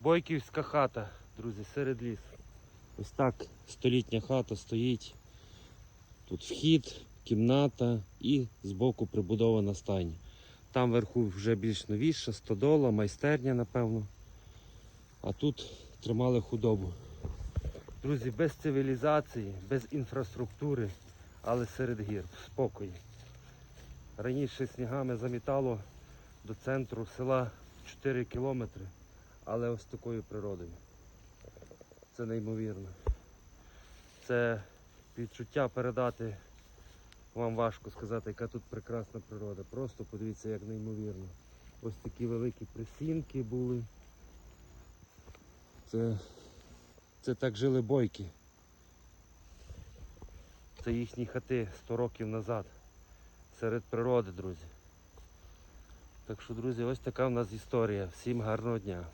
Бойківська хата, друзі, серед лісу. Ось так столітня хата стоїть. Тут вхід, кімната і збоку прибудована стайня. Там вверху вже більш новіша, стодола, майстерня, напевно. А тут тримали худобу. Друзі, без цивілізації, без інфраструктури, але серед гір, в спокої. Раніше снігами замітало до центру села 4 кілометри, але ось такою природою. Це неймовірно. Це відчуття передати вам важко сказати, яка тут прекрасна природа. Просто подивіться, як неймовірно. Ось такі великі присінки були. Це, це так жили бойки. Це їхні хати 100 років назад. Серед природи, друзі. Так що, друзі, ось така в нас історія. Всім гарного дня.